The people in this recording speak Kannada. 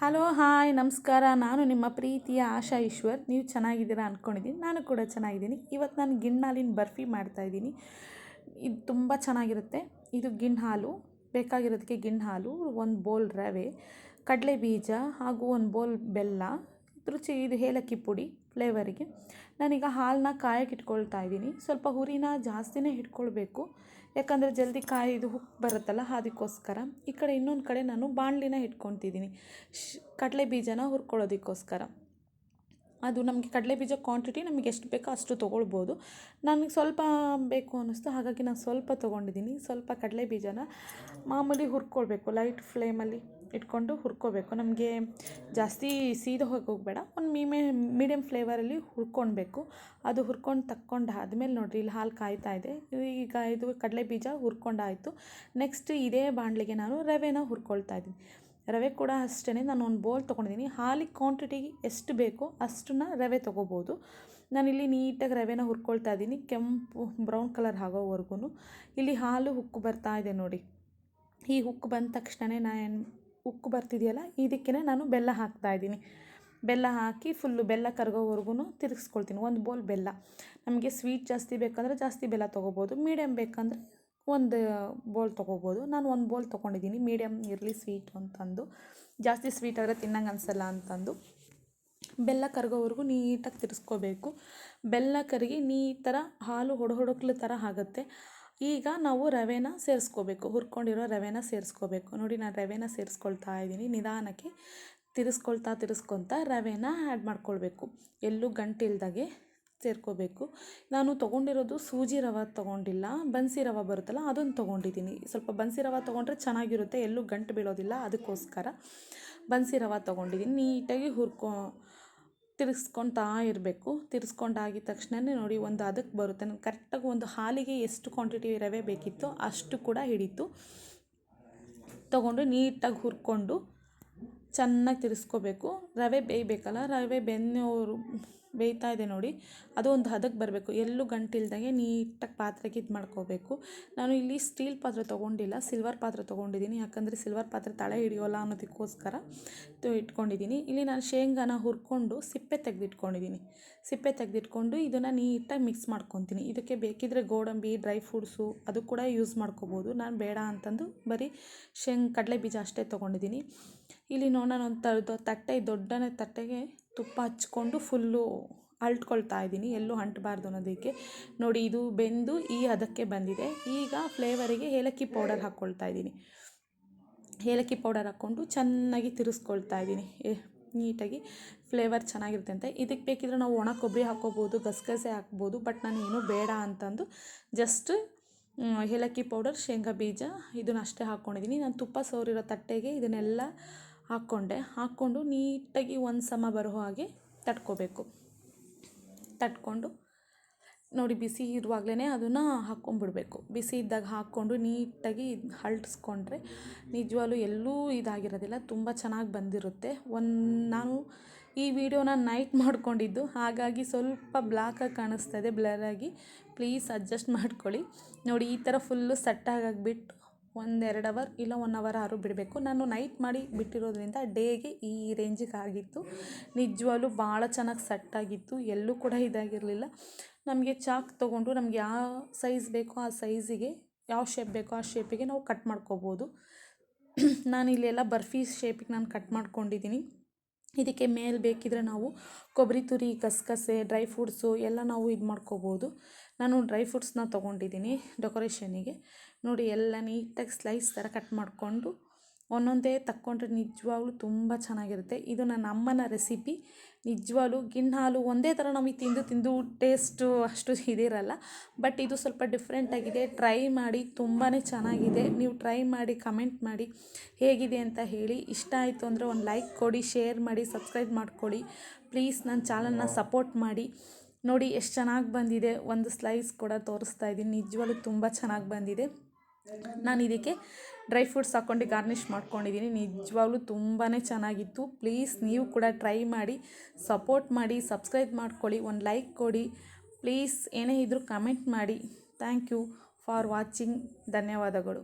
ಹಲೋ ಹಾಯ್ ನಮಸ್ಕಾರ. ನಾನು ನಿಮ್ಮ ಪ್ರೀತಿಯ ಆಶಾ ಈಶ್ವರ್. ನೀವು ಚೆನ್ನಾಗಿದ್ದೀರಾ ಅಂದ್ಕೊಂಡಿದ್ದೀನಿ ನಾನು ಕೂಡ ಚೆನ್ನಾಗಿದ್ದೀನಿ. ಇವತ್ತು ನಾನು ಗಿಣ್ಣಾಲಿನ ಬರ್ಫಿ ಮಾಡ್ತಾಯಿದ್ದೀನಿ ಇದು ತುಂಬ ಚೆನ್ನಾಗಿರುತ್ತೆ. ಇದು ಗಿಣ್ಣು ಹಾಲು. ಬೇಕಾಗಿರೋದಕ್ಕೆ ಗಿಣ್ಣು ಹಾಲು, ಒಂದು ಬೋಲ್ ರವೆ, ಕಡಲೆ ಬೀಜ ಹಾಗೂ ಒಂದು ಬೋಲ್ ಬೆಲ್ಲ. ರುಚಿ ಇದು ಏಲಕ್ಕಿ ಪುಡಿ ಫ್ಲೇವರಿಗೆ. ನಾನೀಗ ಹಾಲನ್ನ ಕಾಯಕ್ಕೆ ಇಟ್ಕೊಳ್ತಾ ಇದ್ದೀನಿ. ಸ್ವಲ್ಪ ಹುರಿನ ಜಾಸ್ತಿನೇ ಇಟ್ಕೊಳ್ಬೇಕು. ಯಾಕಂದರೆ ಜಲ್ದಿ ಕಾಯಿದು ಹುಕ್ ಬರುತ್ತಲ್ಲ, ಅದಕ್ಕೋಸ್ಕರ. ಈ ಕಡೆ ಇನ್ನೊಂದು ಕಡೆ ನಾನು ಬಾಣಲಿನ ಇಟ್ಕೊತಿದ್ದೀನಿ ಶ್ ಕಡಲೆ ಬೀಜನ ಹುರ್ಕೊಳ್ಳೋದಕ್ಕೋಸ್ಕರ. ಅದು ನಮಗೆ ಕಡಲೆ ಬೀಜ ಕ್ವಾಂಟಿಟಿ ನಮಗೆ ಎಷ್ಟು ಬೇಕೋ ಅಷ್ಟು ತೊಗೊಳ್ಬೋದು. ನನಗೆ ಸ್ವಲ್ಪ ಬೇಕು ಅನ್ನಿಸ್ತು, ಹಾಗಾಗಿ ನಾನು ಸ್ವಲ್ಪ ತೊಗೊಂಡಿದ್ದೀನಿ. ಸ್ವಲ್ಪ ಕಡಲೆ ಬೀಜನ ಮಾಮೂಲಿ ಹುರ್ಕೊಳ್ಬೇಕು ಲೈಟ್ ಫ್ಲೇಮಲ್ಲಿ ಇಟ್ಕೊಂಡು ಹುರ್ಕೋಬೇಕು ನಮಗೆ ಜಾಸ್ತಿ ಸೀದ ಹೋಗಿ ಹೋಗಬೇಡ, ಒಂದು ಮೀಮೆ ಮೀಡಿಯಮ್ ಫ್ಲೇವರಲ್ಲಿ ಹುರ್ಕೊಳ್ಬೇಕು. ಅದು ಹುರ್ಕೊಂಡು ತಕ್ಕೊಂಡು ಆದಮೇಲೆ ನೋಡಿರಿ, ಇಲ್ಲಿ ಹಾಲು ಕಾಯ್ತಾ ಇದೆ. ಈಗ ಇದು ಕಡಲೆ ಬೀಜ ಹುರ್ಕೊಂಡಾಯಿತು. ನೆಕ್ಸ್ಟ್ ಇದೇ ಬಾಣಲೆಗೆ ನಾನು ರವೆನ ಹುರ್ಕೊಳ್ತಾ ಇದ್ದೀನಿ. ರವೆ ಕೂಡ ಅಷ್ಟೇ ನಾನು ಒಂದು ಬೌಲ್ ತೊಗೊಂಡಿದ್ದೀನಿ. ಹಾಲಿಗೆ ಕ್ವಾಂಟಿಟಿ ಎಷ್ಟು ಬೇಕೋ ಅಷ್ಟನ್ನ ರವೆ ತೊಗೋಬೋದು. ನಾನಿಲ್ಲಿ ನೀಟಾಗಿ ರವೆನ ಹುರ್ಕೊಳ್ತಾ ಇದ್ದೀನಿ. ಕೆಂಪು ಬ್ರೌನ್ ಕಲರ್ ಆಗೋವರೆಗೂ ಇಲ್ಲಿ ಹಾಲು ಹುಕ್ಕು ಬರ್ತಾ ಇದೆ ನೋಡಿ. ಈ ಹುಕ್ಕು ಬಂದ ತಕ್ಷಣವೇ ನಾನು ಉಕ್ಕು ಬರ್ತಿದೆಯಲ್ಲ ಇದಕ್ಕೆ ನಾನು ಬೆಲ್ಲ ಹಾಕ್ತಾ ಇದ್ದೀನಿ. ಬೆಲ್ಲ ಹಾಕಿ ಫುಲ್ಲು ಬೆಲ್ಲ ಕರಗೋವರೆಗೂ ತಿರುಗಿಸ್ಕೊಳ್ತೀನಿ. ಒಂದು ಬೌಲ್ ಬೆಲ್ಲ. ನಮಗೆ ಸ್ವೀಟ್ ಜಾಸ್ತಿ ಬೇಕಂದರೆ ಜಾಸ್ತಿ ಬೆಲ್ಲ ತೊಗೋಬೋದು. ಮೀಡಿಯಮ್ ಬೇಕಂದರೆ ಒಂದು ಬೋಲ್ ತೊಗೋಬೋದು. ನಾನು ಒಂದು ಬೋಲ್ ತೊಗೊಂಡಿದ್ದೀನಿ ಮೀಡಿಯಮ್ ಇರಲಿ ಸ್ವೀಟು ಅಂತಂದು. ಜಾಸ್ತಿ ಸ್ವೀಟ್ ಆದರೆ ತಿನ್ನಂಗೆ ಅನಿಸಲ್ಲ ಅಂತಂದು. ಬೆಲ್ಲ ಕರಗೋವರೆಗೂ ನೀಟಾಗಿ ತಿರ್ಸ್ಕೋಬೇಕು. ಬೆಲ್ಲ ಕರಗಿ ನೀ ಥರ ಹಾಲು ಹೊಡ ಹೊಡಕ್ಲ ಥರ ಆಗುತ್ತೆ. ಈಗ ನಾವು ರವೆನ ಸೇರಿಸ್ಕೋಬೇಕು. ಹುರ್ಕೊಂಡಿರೋ ರವೆನ ಸೇರಿಸ್ಕೋಬೇಕು. ನೋಡಿ, ನಾನು ರವೆನ ಸೇರಿಸ್ಕೊಳ್ತಾ ಇದ್ದೀನಿ ನಿಧಾನಕ್ಕೆ ತಿರ್ಸ್ಕೊಳ್ತಾ ತಿರ್ಸ್ಕೊತಾ ರವೆನ ಆ್ಯಡ್ ಮಾಡ್ಕೊಳ್ಬೇಕು. ಎಲ್ಲೂ ಗಂಟಿಲ್ದಾಗೆ ಸೇರ್ಕೋಬೇಕು. ನಾನು ತೊಗೊಂಡಿರೋದು ಸೂಜಿ ರವೆ ತೊಗೊಂಡಿಲ್ಲ, ಬನ್ಸಿ ರವೆ ಬರುತ್ತಲ್ಲ ಅದನ್ನು ತೊಗೊಂಡಿದ್ದೀನಿ. ಸ್ವಲ್ಪ ಬನ್ಸಿ ರವೆ ತೊಗೊಂಡ್ರೆ ಚೆನ್ನಾಗಿರುತ್ತೆ, ಎಲ್ಲೂ ಗಂಟು ಬೀಳೋದಿಲ್ಲ, ಅದಕ್ಕೋಸ್ಕರ ಬನ್ಸಿ ರವೆ ತೊಗೊಂಡಿದ್ದೀನಿ. ನೀಟಾಗಿ ಹುರ್ಕೊ ತಿರ್ಸ್ಕೊತಾ ಇರಬೇಕು. ತಿರ್ಸ್ಕೊಂಡಾಗಿದ ತಕ್ಷಣವೇ ನೋಡಿ ಒಂದು ಅದಕ್ಕೆ ಬರುತ್ತೆ. ನಾನು ಕರೆಕ್ಟಾಗಿ ಒಂದು ಹಾಲಿಗೆ ಎಷ್ಟು ಕ್ವಾಂಟಿಟಿ ರವೆ ಬೇಕಿತ್ತೋ ಅಷ್ಟು ಕೂಡ ಹಿಡಿತು. ತೊಗೊಂಡು ನೀಟಾಗಿ ಹುರ್ಕೊಂಡು ಚೆನ್ನಾಗಿ ತಿರ್ಸ್ಕೋಬೇಕು. ರವೆ ಬೇಯಬೇಕಲ್ಲ, ರವೆ ಬೆನ್ನೋರು ಬೇಯ್ತಾ ಇದೆ ನೋಡಿ. ಅದು ಒಂದು ಹದಕ್ಕೆ ಬರಬೇಕು. ಎಲ್ಲೂ ಗಂಟಿಲ್ದಂಗೆ ನೀಟಾಗಿ ಪಾತ್ರೆಗೆ ಇದು ಮಾಡ್ಕೋಬೇಕು. ನಾನು ಇಲ್ಲಿ ಸ್ಟೀಲ್ ಪಾತ್ರೆ ತೊಗೊಂಡಿಲ್ಲ, ಸಿಲ್ವರ್ ಪಾತ್ರೆ ತೊಗೊಂಡಿದ್ದೀನಿ. ಯಾಕಂದರೆ ಸಿಲ್ವರ್ ಪಾತ್ರೆ ತಳೆ ಹಿಡಿಯೋಲ್ಲ ಅನ್ನೋದಕ್ಕೋಸ್ಕರ ಇಟ್ಕೊಂಡಿದ್ದೀನಿ. ಇಲ್ಲಿ ನಾನು ಶೇಂಗಾನ ಹುರ್ಕೊಂಡು ಸಿಪ್ಪೆ ತೆಗೆದಿಟ್ಕೊಂಡಿದ್ದೀನಿ. ಸಿಪ್ಪೆ ತೆಗೆದಿಟ್ಕೊಂಡು ಇದನ್ನು ನೀಟಾಗಿ ಮಿಕ್ಸ್ ಮಾಡ್ಕೊತೀನಿ. ಇದಕ್ಕೆ ಬೇಕಿದ್ದರೆ ಗೋಡಂಬಿ, ಡ್ರೈ ಫ್ರೂಟ್ಸು ಅದು ಕೂಡ ಯೂಸ್ ಮಾಡ್ಕೋಬೋದು. ನಾನು ಬೇಡ ಅಂತಂದು ಬರೀ ಶೇಂಗ್ ಕಡಲೆ ಬೀಜ ಅಷ್ಟೇ ತೊಗೊಂಡಿದ್ದೀನಿ. ಇಲ್ಲಿ ನೋಡೋಣ ಒಂದು ತಟ್ಟೆ, ದೊಡ್ಡನೇ ತಟ್ಟೆಗೆ ತುಪ್ಪ ಹಚ್ಕೊಂಡು ಫುಲ್ಲು ಅಲ್ಟ್ಕೊಳ್ತಾ ಇದ್ದೀನಿ. ಎಲ್ಲೂ ಅಂಟಬಾರ್ದು ಅನ್ನೋದಕ್ಕೆ. ನೋಡಿ, ಇದು ಬೆಂದು ಈ ಅದಕ್ಕೆ ಬಂದಿದೆ. ಈಗ ಫ್ಲೇವರಿಗೆ ಏಲಕ್ಕಿ ಪೌಡರ್ ಹಾಕ್ಕೊಳ್ತಾ ಇದ್ದೀನಿ. ಏಲಕ್ಕಿ ಪೌಡರ್ ಹಾಕ್ಕೊಂಡು ಚೆನ್ನಾಗಿ ತಿರುಸ್ಕೊಳ್ತಾ ಇದ್ದೀನಿ. ನೀಟಾಗಿ ಫ್ಲೇವರ್ ಚೆನ್ನಾಗಿರುತ್ತೆ ಅಂತ. ಇದಕ್ಕೆ ಬೇಕಿದ್ರೆ ನಾವು ಒಣ ಕೊಬ್ಬರಿ ಹಾಕ್ಕೋಬೋದು, ಗಸಗಸೆ ಹಾಕ್ಬೋದು, ಬಟ್ ನಾನು ಏನೂ ಬೇಡ ಅಂತಂದು ಜಸ್ಟ್ ಏಲಕ್ಕಿ ಪೌಡರ್, ಶೇಂಗಾ ಬೀಜ ಇದನ್ನ ಅಷ್ಟೇ ಹಾಕ್ಕೊಂಡಿದ್ದೀನಿ. ನಾನು ತುಪ್ಪ ಸೋರಿರೋ ತಟ್ಟೆಗೆ ಇದನ್ನೆಲ್ಲ ಹಾಕ್ಕೊಂಡೆ. ಹಾಕ್ಕೊಂಡು ನೀಟಾಗಿ ಒಂದು ಸಮ ಬರೋ ಹಾಗೆ ತಟ್ಕೋಬೇಕು. ತಟ್ಕೊಂಡು ನೋಡಿ ಬಿಸಿ ಇರುವಾಗಲೇ ಅದನ್ನು ಹಾಕ್ಕೊಂಬಿಡ್ಬೇಕು ಬಿಸಿ ಇದ್ದಾಗ ಹಾಕ್ಕೊಂಡು ನೀಟಾಗಿ ಹಳ್ಸ್ಕೊಂಡ್ರೆ ನಿಜವಾಗ್ಲೂ ಎಲ್ಲೂ ಇದಾಗಿರೋದಿಲ್ಲ, ತುಂಬ ಚೆನ್ನಾಗಿ ಬಂದಿರುತ್ತೆ. ಒಂದು ನಾನು ಈ ವಿಡಿಯೋನ ನೈಟ್ ಮಾಡಿಕೊಂಡಿದ್ದು, ಹಾಗಾಗಿ ಸ್ವಲ್ಪ ಬ್ಲ್ಯಾಕಾಗಿ ಕಾಣಿಸ್ತಾ ಇದೆ ಬ್ಲರಾಗಿ ಪ್ಲೀಸ್ ಅಡ್ಜಸ್ಟ್ ಮಾಡ್ಕೊಳ್ಳಿ. ನೋಡಿ ಈ ಥರ ಫುಲ್ಲು ಸಟ್ಟಾಗಿಬಿಟ್ಟು ಒಂದೆರಡು ಅವರ್ ಇಲ್ಲ ಒನ್ ಅವರ್ ಆದ್ರೂ ಬಿಡಬೇಕು. ನಾನು ನೈಟ್ ಮಾಡಿ ಬಿಟ್ಟಿರೋದ್ರಿಂದ ಡೇಗೆ ಈ ರೇಂಜಿಗೆ ಆಗಿತ್ತು. ನಿಜವಾಗ್ಲೂ ಭಾಳ ಚೆನ್ನಾಗಿ ಸೆಟ್ಟಾಗಿತ್ತು ಎಲ್ಲೂ ಕೂಡ ಇದಾಗಿರಲಿಲ್ಲ. ನಮಗೆ ಚಾಕ್ ತೊಗೊಂಡು ನಮ್ಗೆ ಯಾವ ಸೈಜ್ ಬೇಕೋ ಆ ಸೈಜಿಗೆ ಯಾವ ಶೇಪ್ ಬೇಕೋ ಆ ಶೇಪಿಗೆ ನಾವು ಕಟ್ ಮಾಡ್ಕೋಬೋದು. ನಾನು ಇಲ್ಲೆಲ್ಲ ಬರ್ಫಿ ಶೇಪಿಗೆ ನಾನು ಕಟ್ ಮಾಡ್ಕೊಂಡಿದ್ದೀನಿ. ಇದಕ್ಕೆ ಮೇಲೆ ಬೇಕಿದ್ರೆ ನಾವು ಕೊಬ್ಬರಿ ತುರಿ ಗಸಗಸೆ ಡ್ರೈ ಫ್ರೂಟ್ಸು ಎಲ್ಲ ನಾವು ಇದು ಮಾಡ್ಕೋಬೋದು. ನಾನು ಡ್ರೈ ಫ್ರೂಟ್ಸ್ನ ತೊಗೊಂಡಿದ್ದೀನಿ ಡೆಕೋರೇಷನಿಗೆ ನೋಡಿ ಎಲ್ಲ ನೀಟಾಗಿ ಸ್ಲೈಸ್ ಥರ ಕಟ್ ಮಾಡಿಕೊಂಡು ಒಂದೊಂದೇ ತಕ್ಕೊಂಡ್ರೆ ನಿಜವಾಗ್ಲೂ ತುಂಬ ಚೆನ್ನಾಗಿರುತ್ತೆ. ಇದು ನನ್ನ ಅಮ್ಮನ ರೆಸಿಪಿ. ನಿಜವಾಗ್ಲೂ ಗಿಣ್ಣು ಹಾಲು ಒಂದೇ ಥರ ನಮಗೆ ತಿಂದು ತಿಂದು ಟೇಸ್ಟು ಅಷ್ಟು ಇದಿರಲ್ಲ. ಬಟ್ ಇದು ಸ್ವಲ್ಪ ಡಿಫ್ರೆಂಟಾಗಿದೆ ಟ್ರೈ ಮಾಡಿ, ತುಂಬಾ ಚೆನ್ನಾಗಿದೆ. ನೀವು ಟ್ರೈ ಮಾಡಿ, ಕಮೆಂಟ್ ಮಾಡಿ ಹೇಗಿದೆ ಅಂತ ಹೇಳಿ. ಇಷ್ಟ ಆಯಿತು ಅಂದರೆ ಒಂದು ಲೈಕ್ ಕೊಡಿ, ಶೇರ್ ಮಾಡಿ, ಸಬ್ಸ್ಕ್ರೈಬ್ ಮಾಡ್ಕೊಳ್ಳಿ ಪ್ಲೀಸ್ ನನ್ನ ಚಾನಲ್ನ ಸಪೋರ್ಟ್ ಮಾಡಿ. ನೋಡಿ, ಎಷ್ಟು ಚೆನ್ನಾಗಿ ಬಂದಿದೆ. ಒಂದು ಸ್ಲೈಸ್ ಕೂಡ ತೋರಿಸ್ತಾ ಇದ್ದೀನಿ. ನಿಜವಾಗ್ಲೂ ತುಂಬ ಚೆನ್ನಾಗಿ ಬಂದಿದೆ. ನಾನು ಇದಕ್ಕೆ ಡ್ರೈ ಫ್ರೂಟ್ಸ್ ಹಾಕ್ಕೊಂಡು ಗಾರ್ನಿಷ್ ಮಾಡ್ಕೊಂಡಿದ್ದೀನಿ. ನಿಜವಾಗ್ಲೂ ತುಂಬಾ ಚೆನ್ನಾಗಿತ್ತು. ಪ್ಲೀಸ್ ನೀವು ಕೂಡ ಟ್ರೈ ಮಾಡಿ, ಸಪೋರ್ಟ್ ಮಾಡಿ, ಸಬ್ಸ್ಕ್ರೈಬ್ ಮಾಡ್ಕೊಳ್ಳಿ, ಒಂದು ಲೈಕ್ ಕೊಡಿ. ಪ್ಲೀಸ್ ಏನೇ ಇದ್ದರೂ ಕಮೆಂಟ್ ಮಾಡಿ. Thank you for watching. ಧನ್ಯವಾದಗಳು.